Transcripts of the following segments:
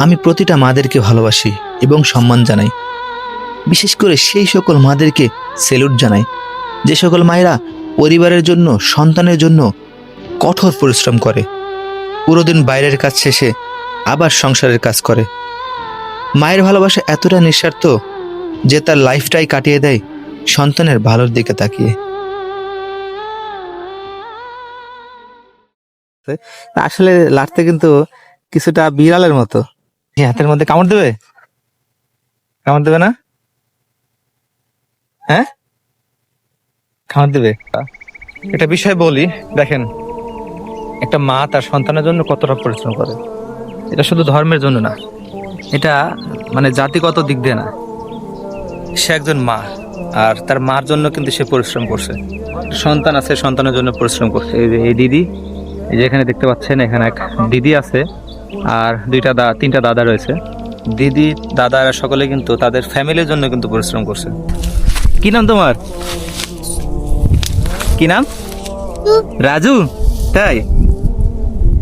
আমি প্রতিটা মাদেরকে ভালোবাসি এবং সম্মান জানাই। বিশেষ করে সেই সকল মাদেরকে সেলুট জানাই। যে সকল মায়েরা পরিবারের জন্য, সন্তানের জন্য কঠোর পরিশ্রম করে। পুরো দিন বাইরের কাজ শেষে আবার সংসারের কাজ করে। মায়ের ভালোবাসা এতটা নিঃস্বার্থ যে তার লাইফটাই কাটিয়ে দেয় সন্তানের ভালোর দিকে তাকিয়ে। আসলে লাড়তে কিন্তু কিছুটা বিড়ালের মতো। হাতের মধ্যে কামড় দেবে? কামড় দেবে না? হ্যাঁ? কামড় দেবে। একটা বিষয় বলি, দেখেন, একটা মা তার সন্তানের জন্য কতটা পরিশ্রম করে। এটা শুধু ধর্মের জন্য না, এটা মানে জাতিগত দিক দিয়ে না। সে একজন মা, আর তার মার জন্য কিন্তু সে পরিশ্রম করছে। সন্তান আছে, সন্তানের জন্য পরিশ্রম করছে। এই যে, এই দিদি, এই যে এখানে দেখতে পাচ্ছেন, এখানে এক দিদি আছে। আর দুইটা দা, তিনটা দাদা রয়েছে। দিদি দাদারা সকলে কিন্তু তাদের ফ্যামিলির জন্য কিন্তু পরিশ্রম করছে। কি নাম তোমার? কি নাম? রাজু। তাই?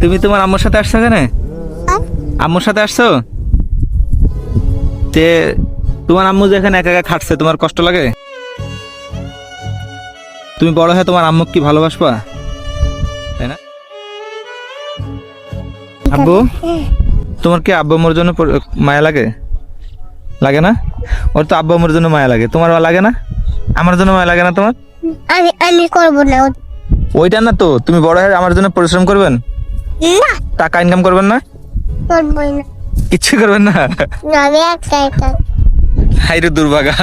তুমি তোমার আম্মুর সাথে আসছো এখানে? আম্মুর সাথে আসছো? যে তোমার আম্মু যে এখানে একা একা খাটছে, তোমার কষ্ট লাগে? তুমি বড় হয়ে তোমার আম্মু কি ভালোবাসবা? আব্বু? তোমার কি আব্বু আম্মুর জন্য মায়া লাগে? লাগে না? ওর তো আব্বু আম্মুর জন্য মায়া লাগে। তোমার লাগে না? আমার জন্য মায়া লাগে না তোমার? আমি আমি করব না। ওইটা না তো। তুমি বড় হয়ে আমার জন্য পরিশ্রম করবেন? না। টাকা ইনকাম করবেন না? করবই না। কিচ্ছু করবেন না? না, আমি একটাই কাজ হাইরে দুর্ভাগা।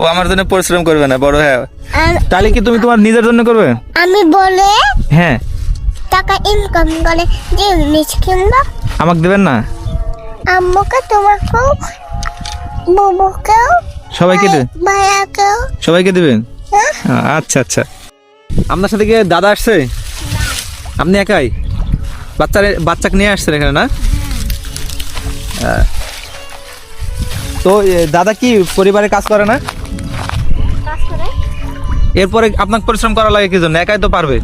ও আমার জন্য পরিশ্রম করবে না বড় হ্যাঁ। তাহলে কি তুমি তোমার নিজের জন্য করবে? আমি বলে হ্যাঁ। টাকা ইনকাম করে যে জিনিস কিনবো। আমাকে দেবেন না? আম্মুকে তোমাকেও বুবুকেও সবাইকে দেবে ভাইয়াকেও। সবাইকে দেবেন? হ্যাঁ। আচ্ছা আচ্ছা। আপনার সাথে কি দাদা আসছে? আপনি একাই? বাচ্চার বাচ্চাকে নিয়ে আসছেন এখানে না? তো দাদা কি পরিবারে কাজ করে না? এরপরে আপনাকে পরিশ্রম করা লাগে কি জন্য? একাই তো পারবে।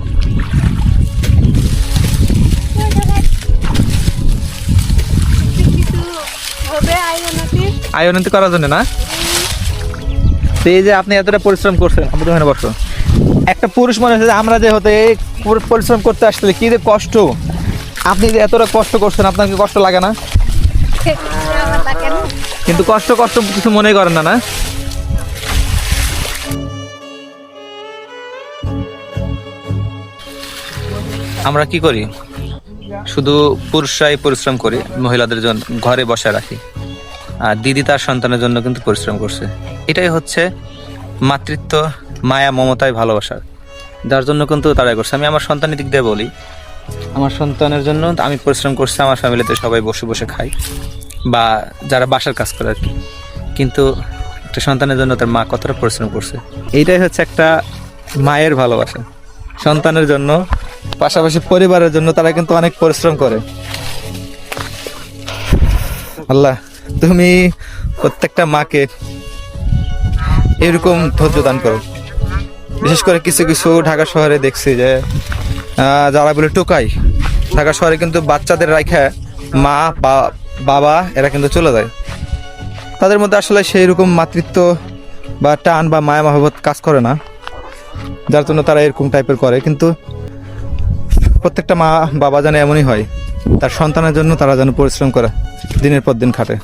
আয় উন্নতি করার জন্য না? তো এই যে আপনি এতটা পরিশ্রম করছেন আপনি ওখানে বসো। একটা পুরুষ মনে যে আমরা যে হতে এই পরিশ্রম করতে আসলে কি যে কষ্ট? আপনি যে এতটা কষ্ট করছেন, আপনার কি কষ্ট লাগে না? কিন্তু কষ্ট কষ্ট কিছু মনে করেন না না? আমরা কি করি? শুধু পুরুষরাই পরিশ্রম করি, মহিলাদের জন্য ঘরে বসে রাখি। দিদি তার সন্তানের জন্য কিন্তু পরিশ্রম করছে। এটাই হচ্ছে মাতৃত্ব, মায়া মমতায় ভালোবাসার। যার জন্য কিন্তু তারাই করছে আমি আমার সন্তানের দিক দিয়ে বলি, আমার সন্তানের জন্য আমি পরিশ্রম করছি, আমার ফ্যামিলিতে সবাই বসে বসে খাই বা যারা বাসার কাজ করে আর কি। কিন্তু একটা সন্তানের জন্য তার মা কতটা পরিশ্রম করছে। এইটাই হচ্ছে একটা মায়ের ভালোবাসা। সন্তানের জন্য, পাশাপাশি পরিবারের জন্য তারা কিন্তু অনেক পরিশ্রম করে। আল্লাহ। তুমি প্রত্যেকটা মাকে এরকম ধৈর্য দান করো। বিশেষ করে কিছু কিছু ঢাকা শহরে দেখছি যে যারা বলে টোকাই, ঢাকা শহরে কিন্তু বাচ্চাদের রাখা মা বাবা, এরা কিন্তু চলে যায়। তাদের মধ্যে আসলে সেই রকম মাতৃত্ব বা টান বা মায়া মহব্বত কাজ করে না। যার জন্য তারা এরকম টাইপের করে। কিন্তু প্রত্যেকটা মা, বাবা যেন এমনই হয়, তার সন্তানের জন্য তারা যেন পরিশ্রম করে, দিনের পর দিন খাটে।